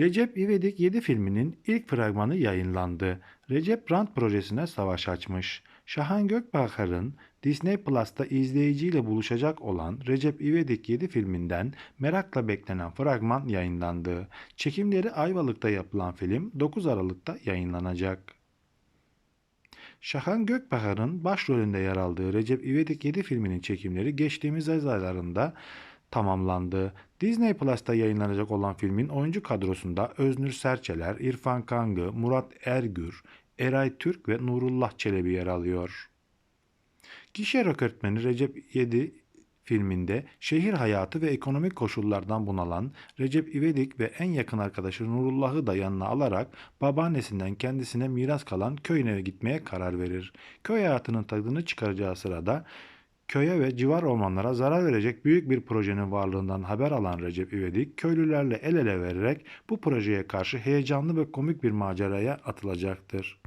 Recep İvedik 7 filminin ilk fragmanı yayınlandı. Recep Rant projesine savaş açmış. Şahan Gökbakar'ın Disney Plus'ta izleyiciyle buluşacak olan Recep İvedik 7 filminden merakla beklenen fragman yayınlandı. Çekimleri Ayvalık'ta yapılan film 9 Aralık'ta yayınlanacak. Şahan Gökbakar'ın başrolünde yer aldığı Recep İvedik 7 filminin çekimleri geçtiğimiz yaz aylarında tamamlandı. Disney Plus'ta yayınlanacak olan filmin oyuncu kadrosunda Öznür Serçeler, İrfan Kangı, Murat Ergür, Eray Türk ve Nurullah Çelebi yer alıyor. Gişe rekortmeni Recep 7 filminde şehir hayatı ve ekonomik koşullardan bunalan Recep İvedik ve en yakın arkadaşı Nurullah'ı da yanına alarak babaannesinden kendisine miras kalan köyüne gitmeye karar verir. Köy hayatının tadını çıkaracağı sırada köye ve civar ormanlara zarar verecek büyük bir projenin varlığından haber alan Recep İvedik köylülerle el ele vererek bu projeye karşı heyecanlı ve komik bir maceraya atılacaktır.